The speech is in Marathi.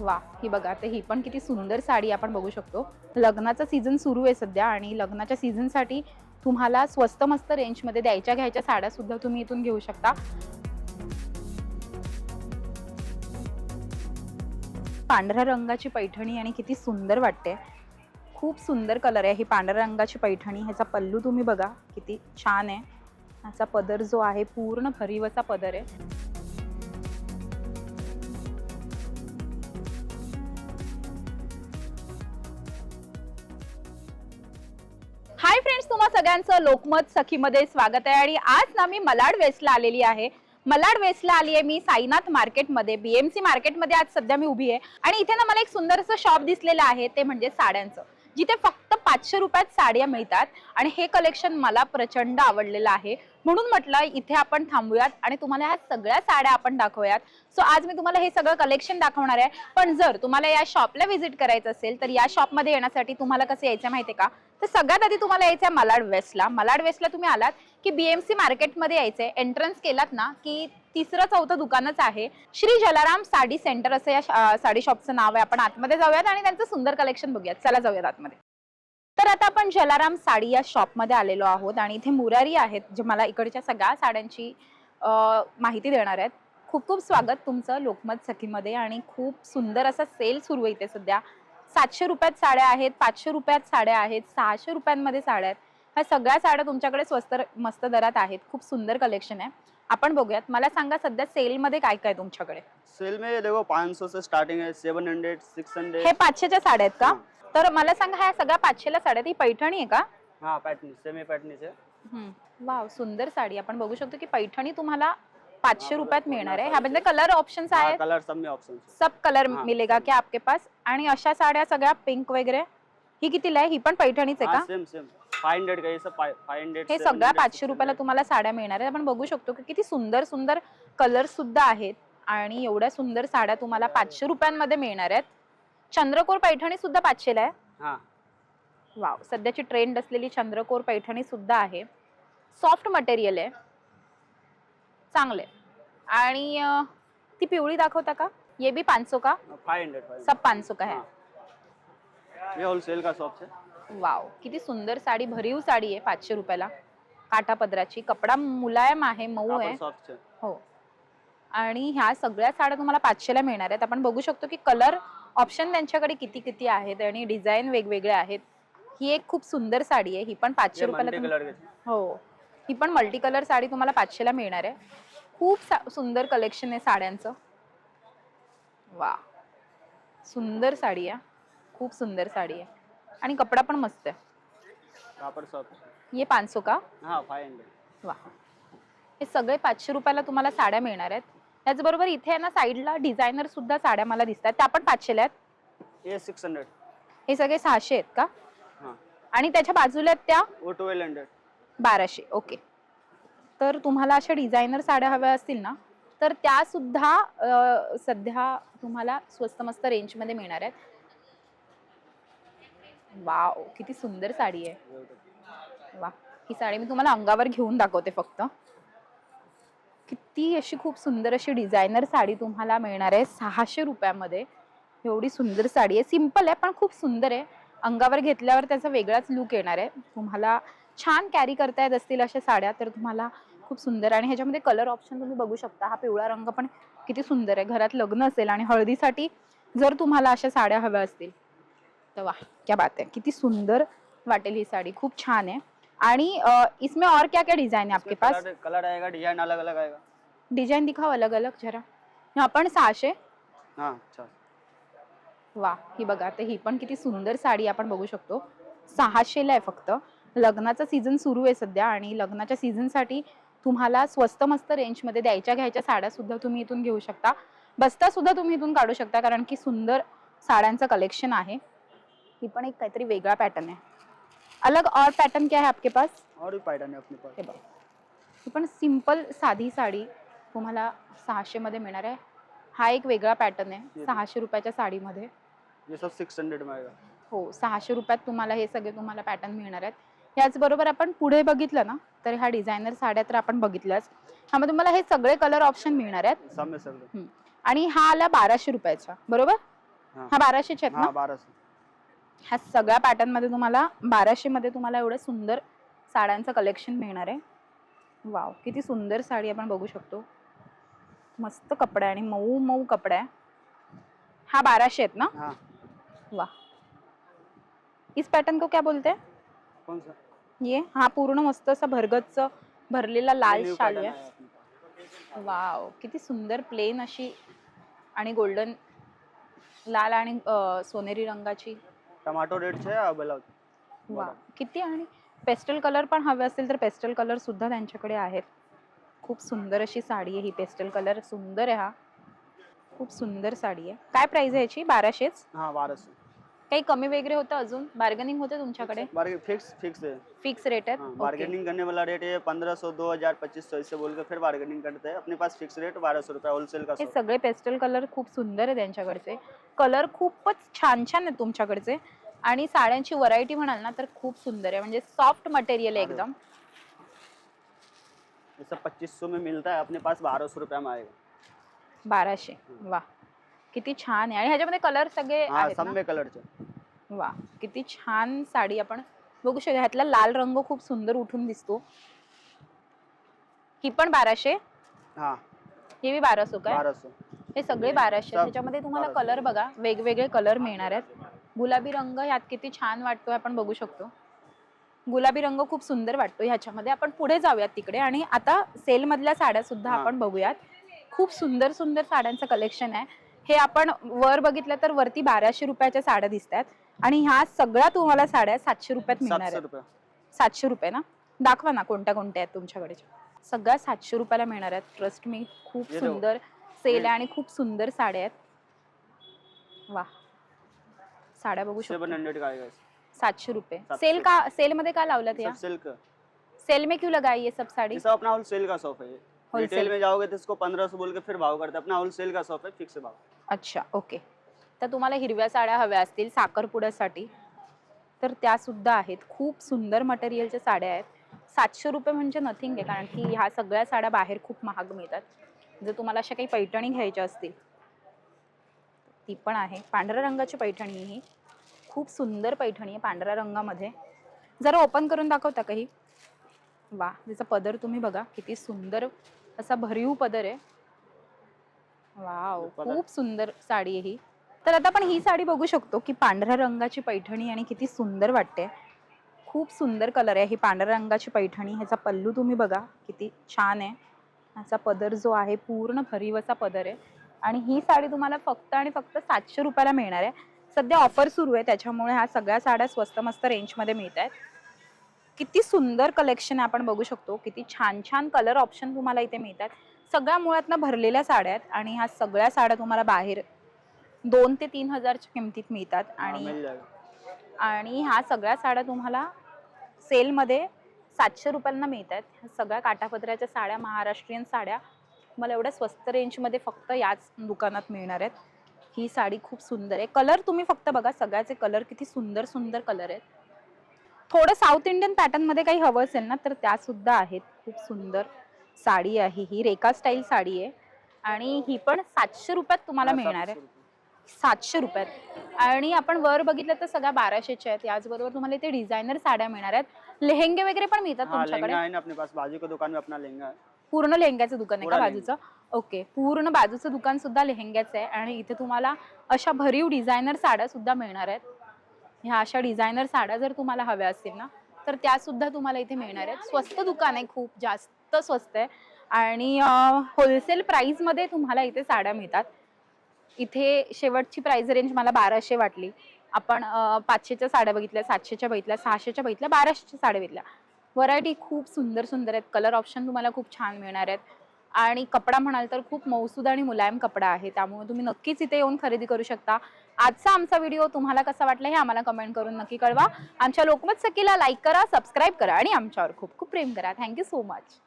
वा ही बघा तर ही पण किती सुंदर साडी आपण बघू शकतो. लग्नाचा सीझन सुरू आहे सध्या आणि लग्नाच्या सीझनसाठी तुम्हाला स्वस्त मस्त रेंजमध्ये द्यायच्या घ्यायच्या साड्या सुद्धा तुम्ही इथून घेऊ शकता. पांढऱ्या रंगाची पैठणी आणि किती सुंदर वाटते. खूप सुंदर कलर आहे ही पांढऱ्या रंगाची पैठणी. ह्याचा पल्लू तुम्ही बघा किती छान आहे. ह्याचा पदर जो आहे पूर्ण भरीवचा पदर आहे. हाय फ्रेंड्स तुम्हा सगळ्यांचं लोकमत सखीमध्ये स्वागत आहे आणि आज ना मी मलाड वेस्टला आलेली आहे. मलाड वेस्टला आली आहे मी साईनाथ मार्केटमध्ये बीएमसी मार्केटमध्ये आज सध्या मी उभी आहे. आणि इथे ना मला एक सुंदरसं शॉप दिसलेलं आहे ते म्हणजे साड्यांचं. जिथे फक्त पाचशे रुपयात साड्या मिळतात आणि हे कलेक्शन मला प्रचंड आवडलेलं आहे. म्हणून म्हटलं इथे आपण थांबूयात आणि तुम्हाला ह्या सगळ्या साड्या आपण दाखवूयात. सो आज मी तुम्हाला हे सगळं कलेक्शन दाखवणार आहे. पण जर तुम्हाला या शॉपला व्हिजिट करायचं असेल तर या शॉपमध्ये येण्यासाठी तुम्हाला कसं यायचं माहिती का? तर सगळ्यात आधी तुम्हाला यायचं आहे मलाड वेस्टला मलाड वेस्टला तुम्ही आलात. की बीएमसी मार्केटमध्ये यायचंय. एंट्रन्स केलात ना की तिसरं चौथं दुकानच आहे. श्री जलाराम साडी सेंटर असं या साडी शॉपचं नाव आहे. आपण आतमध्ये जाऊयात आणि त्यांचं सुंदर कलेक्शन बघूयात. चला जाऊयात आतमध्ये. तर आता आपण जलाराम साडी या शॉपमध्ये आलेलो आहोत आणि इथे मुरारी आहेत जे मला इकडच्या सगळ्या साड्यांची माहिती देणार आहेत. खूप खूप स्वागत तुमचं लोकमत सखीमध्ये आणि खूप सुंदर असा सेल सुरू आहे इथे सध्या. सातशे रुपयात साड्या आहेत पाचशे रुपयात साड्या आहेत सहाशे रुपयांमध्ये साड्या आहेत. ह्या सगळ्या साड्या तुमच्याकडे स्वस्त मस्त दरात आहेत. खूप सुंदर कलेक्शन आहे. आपण बघूयात. मला सांगा सध्या सेलमध्ये काय काय तुमच्याकडे? सेल में ये देखो 500 से स्टार्टिंग है 700 600 हे पाचशेच्या साड्या आहेत का? तर मला सांगा ह्या सगळ्या पाचशेला साड्या. ही पैठणी आहे का? हाँ पैटर्न सेमी पैटर्न से वाव सुंदर साडी. आपण बघू शकतो की पैठणी तुम्हाला पाचशे रुपयात मिळणार आहे. ह्यामध्ये कलर ऑप्शन्स हाँ, आहेत. कलर सब में ऑप्शन सब कलर हाँ. मिलेगा क्या आपके पास? आणि अशा साड्या सगळ्या पिंक वगैरे? ही कितीला आहे? ही पण पैठणीच आहे का? सेम सेम 500 500 हे सगळ्या पाचशे रुपयाला तुम्हाला साड्या मिळणार आहेत. आपण बघू शकतो की किती सुंदर सुंदर कलर सुद्धा आहेत आणि एवढ्या सुंदर साड्या तुम्हाला पाचशे रुपयांमध्ये मिळणार आहेत. चंद्रकोर पैठणी सुद्धा पाचशेला आहे. हाँ. वाव सध्याची ट्रेंड असलेली चंद्रकोर पैठणी सुद्धा आहे. सॉफ्ट मटेरियल आहे. चांगले आणि ती पिवळी दाखवता का? ये भी पाचशो का 500 500 सब पाचशो का है. हाँ। ये होलसेल का शॉप है वाव किती सुंदर साडी भरीव साडी आहे पाचशे रुपयाला. काटा पदराची कपडा मुलायम आहे मऊ आहे. हो. आणि ह्या सगळ्या साड्या तुम्हाला पाचशेला मिळणार आहेत. आपण बघू शकतो की कलर ऑप्शन त्यांच्याकडे किती किती आहेत आणि डिझाईन वेगवेगळे आहेत. ही एक खूप सुंदर साडी आहे. ही पण पाचशे रुपयाला हो. ही पण मल्टी कलर साडी तुम्हाला पाचशेला मिळणार आहे. खूप सुंदर कलेक्शन आहे साड्यांचं. वा सुंदर साडी आहे. खूप सुंदर साडी आहे. आणि कपडा पण मस्त आहे. कापड़ शॉप ये पाचशो का? हाँ 500 वा. हे सगळे पाचशे रुपयाला तुम्हाला साड्या मिळणार आहेत. त्याचबरोबर इथे आहे ना साईडला डिझायनर सुद्धा साड्या मला दिसतात. त्या पण पाचशेला आहेत. ये 600 हे सगळे सहाशे आहेत का? हाँ. आणि त्याच्या बाजूला आहेत त्या? वो 1200 बाराशे. ओके. तर तुम्हाला अशा डिझायनर साड्या हव्या असतील ना तर त्या सुद्धा सध्या तुम्हाला स्वस्त मस्त रेंजमध्ये मिळणार आहेत. वाव किती सुंदर साडी आहे. वा ही साडी मी तुम्हाला अंगावर घेऊन दाखवते फक्त. किती अशी खूप सुंदर अशी डिझायनर साडी तुम्हाला मिळणार आहे सहाशे रुपयामध्ये. एवढी सुंदर साडी आहे. सिंपल आहे पण खूप सुंदर आहे. अंगावर घेतल्यावर त्याचा वेगळाच लुक येणार आहे. तुम्हाला छान कॅरी करता येत असतील अशा साड्या तर तुम्हाला खूप सुंदर आणि ह्याच्यामध्ये कलर ऑप्शन तुम्ही बघू शकता. हा पिवळा रंग पण किती सुंदर आहे. घरात लग्न असेल आणि हळदीसाठी जर तुम्हाला अशा साड्या हव्या असतील तर वा क्या बात आहे किती सुंदर वाटेल ही साडी. खूप छान आहे. आणि अ, इसमें और क्या क्या डिजाइन है आपके पास? कलर कलर आएगा डिजाइन अलग अलग आएगा. डिजाइन दिखाओ अलग अलग जरा. हा पण सहाशे. हाँ अच्छा. वा ही बघा तर ही पण किती सुंदर साडी आपण बघू शकतो. सहाशेला आहे फक्त. लग्नाचा सीझन सुरू आहे सध्या आणि लग्नाच्या सीझनसाठी तुम्हाला स्वस्त मस्त रेंजमध्ये द्यायच्या घ्यायच्या साड्या सुद्धा तुम्ही इथून घेऊ शकता. बस्ता सुद्धा तुम्ही इथून काढू शकता कारण की सुंदर साड्यांचं कलेक्शन आहे. ही पण एक काहीतरी वेगळा पॅटर्न आहे. अलग और पॅटर्न क्या है आपके पास? और भी पैटर्न है अपने पास. हे बघ. ही पण सिंपल साधी साडी तुम्हाला सहाशे मध्ये मिळणार आहे. हा एक वेगळा पॅटर्न आहे सहाशे रुपयाच्या साडीमध्ये. ये सब 600 में आएगा. हो सहाशे रुपयात तुम्हाला हे सगळे तुम्हाला पॅटर्न मिळणार आहेत. याचबरोबर आपण पुढे बघितलं ना तर ह्या डिझायनर साड्या तर आपण बघितल्याच. ह्यामध्ये तुम्हाला हे सगळे कलर ऑप्शन मिळणार आहेत. सब में सब आणि हा आला बाराशे रुपयाचा बरोबर? हा. हा बाराशेचे आहेत हा ना? बाराशे. ह्या सगळ्या पॅटर्नमध्ये तुम्हाला बाराशे मध्ये तुम्हाला एवढं सुंदर साड्यांचं कलेक्शन मिळणार आहे. वाव किती सुंदर साडी आपण बघू शकतो. मस्त कपडा आहे आणि मऊ मऊ कपडा आहे. हा बाराशे आहेत ना? हाँ. वाह इस पैटर्न को क्या बोलते? हैं कौन सा ये हा पूर्ण मस्त असा भरगतच भरलेला लाल शालू आहे। वाव किती सुंदर प्लेन अशी आणि गोल्डन लाल आणि सोनेरी रंगाची टमाटो रेट छे ब्लाउज वा किती आणि पेस्टल कलर पण हवे असतील तर पेस्टल कलर सुद्धा त्यांच्याकडे आहेत. खूप सुंदर अशी साडी आहे ही पेस्टल कलर. सुंदर आहे हा. खूप सुंदर साडी आहे. काय प्राइस आहे याची? बाराशेच? हाँ बाराशे. काही कमी वगैरे होतं अजून? बार्गेनिंग होतं तुमच्याकडे? फिक्स फिक्स है फिक्स रेट हाँ, Okay. बार्गेनिंग करने वाला रेट है पंद्रह सौ दो हजार पच्चीस सौ इससे फिर बार्गेनिंग करते हैं। अपने पास फिक्स रेट बारह सौ रुपया होलसेल का हे सगळे पेस्टल कलर खूप सुंदर आहे त्यांच्याकडचे. कलर खूपच छान छान आहेत तुमच्याकडचे. आणि साड्यांची व्हरायटी म्हणाल ना तर खूप सुंदर आहे. म्हणजे सॉफ्ट मटेरियल आहे अरे. एकदम. ये सब पच्चीस सौ में मिलता है अपने पास बारह सौ रुपया में आएगा। बाराशे. वा किती छान आहे. आणि ह्याच्यामध्ये कलर सगळे हाँ आहेत सब ना? में कलरचे वा किती छान साडी आपण बघू शकतो. ह्यातला लाल रंग खूप सुंदर उठून दिसतो. ही पण बाराशे? हाँ. हे बी बाराशे काय? हे सगळे बाराशे. सब त्याच्यामध्ये तुम्हाला 1200. कलर बघा वेगवेगळे कलर मिळणार आहेत. गुलाबी रंग ह्यात किती छान वाटतोय आपण बघू शकतो. गुलाबी रंग खूप सुंदर वाटतो ह्याच्यामध्ये. आपण पुढे जाऊयात तिकडे आणि आता सेल मधल्या साड्या सुद्धा हा. आपण बघूयात. खूप सुंदर सुंदर साड्यांचं कलेक्शन आहे. हे आपण वर बघितलं तर वरती बाराशे रुपयाच्या साड्या दिसतात आणि ह्या सगळ्या तुम्हाला साड्या सातशे रुपयात मिळणार आहेत. सातशे रुपये. ना? दाखवा ना कोणत्या कोणत्या आहेत तुमच्याकडे. सगळ्या सातशे रुपयाला मिळणार आहेत. ट्रस्ट मी खूप. सुंदर सेल. आहे आणि खूप सुंदर साड्या आहेत. वा साड्या बघू शकतो। सातशे रुपये. सेल का सेल मध्ये का सब सिल्क सेल में क्यों लगाई ये सब साड़ी? सब अपना होलसेल का शॉप है. रिटेल में जाओगे तो इसको पंद्रह सौ बोल के फिर भाव करते अपना होलसेल का शॉप है फिक्स भाव। अच्छा ओके. तर तुम्हाला हिरव्या साड्या हव्या असतील साखरपुड्यासाठी. तर त्या सुद्धा आहेत. खूप सुंदर मटेरियलच्या साड्या आहेत. सातशे रुपये म्हणजे नथिंग आहे कारण की ह्या सगळ्या साड्या बाहेर खूप महाग मिळतात. जर तुम्हाला अशा काही पैठणी घ्यायच्या असतील ती पण आहे. पांढऱ्या रंगाची पैठणी ही. खूप सुंदर पैठणी आहे पांढऱ्या रंगामध्ये. जरा ओपन करून दाखवता काही वा त्याचा पदर तुम्ही बघा. किती सुंदर असा भरीव पदर आहे. वाव. खूप सुंदर साडी आहे ही. तर आता आपण ही साडी बघू शकतो की पांढऱ्या रंगाची पैठणी आणि किती सुंदर वाटते. खूप सुंदर कलर आहे ही पांढऱ्या रंगाची पैठणी. ह्याचा पल्लू तुम्ही बघा किती छान आहे. ह्याचा पदर जो आहे पूर्ण भरीव असा पदर आहे. आणि ही साडी तुम्हाला फक्त आणि फक्त सातशे रुपयाला मिळणार आहे. सध्या ऑफर सुरू आहे त्याच्यामुळे ह्या सगळ्या साड्या स्वस्त मस्त रेंजमध्ये मिळत आहेत किती सुंदर कलेक्शन आपण बघू शकतो. किती छान छान कलर ऑप्शन तुम्हाला इथे मिळतात. सगळ्या मुळातनं भरलेल्या साड्या आहेत आणि ह्या सगळ्या साड्या तुम्हाला बाहेर दोन ते तीन हजारच्या किमतीत मिळतात आणि आणि ह्या सगळ्या साड्या तुम्हाला सेलमध्ये सातशे रुपयांना मिळत आहेत ह्या सगळ्या काठापदराच्या साड्या महाराष्ट्रीयन साड्या मला एवढ्या स्वस्त रेंजमध्ये फक्त याच दुकानात मिळणार आहेत. ही साडी खूप सुंदर आहे. कलर तुम्ही फक्त बघा सगळ्याचे कलर किती सुंदर सुंदर कलर आहेत. थोडं साऊथ इंडियन पॅटर्नमध्ये काही हवं असेल ना तर त्या सुद्धा आहेत. खूप सुंदर. साडी आहे. ही रेखा स्टाईल साडी आहे. आणि ही पण सातशे रुपयात तुम्हाला मिळणार 700 आहे। सातशे रुपयात. आणि आपण वर बघितलं तर सगळ्या बाराशेच्या आहेत. याचबरोबर तुम्हाला इथे डिझायनर साड्या मिळणार आहेत. लेहेंगे वगैरे पण मिळतात हाँ तुमच्याकडे? लहंगा है ना अपने पास. बाजू का दुकान में अपना लहंगा है पूर्ण लेहंग्याचं दुकान आहे का बाजूचं? ओके. पूर्ण बाजूचं दुकान सुद्धा लेहंग्याचं आहे. आणि इथे तुम्हाला अशा भरीव डिझायनर साड्या सुद्धा मिळणार आहेत. ह्या अशा डिझायनर साड्या जर तुम्हाला हव्या असतील ना तर त्या सुद्धा तुम्हाला इथे मिळणार आहेत. स्वस्त दुकान आहे खूप जास्त स्वस्त आहे. आणि होलसेल प्राईसमध्ये तुम्हाला इथे साड्या मिळतात. इथे शेवटची प्राइस रेंज मला बाराशे वाटली. आपण पाचशेच्या साड्या बघितल्या सातशेच्या बघितल्या सहाशेच्या बघितल्या बाराशेच्या साड्या बघितल्या. व्हरायटी खूप सुंदर सुंदर आहेत. कलर ऑप्शन तुम्हाला खूप छान मिळणार आहेत. आणि कपडा म्हणाल तर खूप मौसूद आणि मुलायम कपडा आहे. त्यामुळे तुम्ही नक्कीच इथे येऊन खरेदी करू शकता. आजचा आमचा व्हिडिओ तुम्हाला कसा वाटला हे आम्हाला कमेंट करून नक्की कळवा. आमच्या लोकमत सखीला लाईक करा सबस्क्राईब करा आणि आमच्यावर खूप खूप प्रेम करा. Thank you so much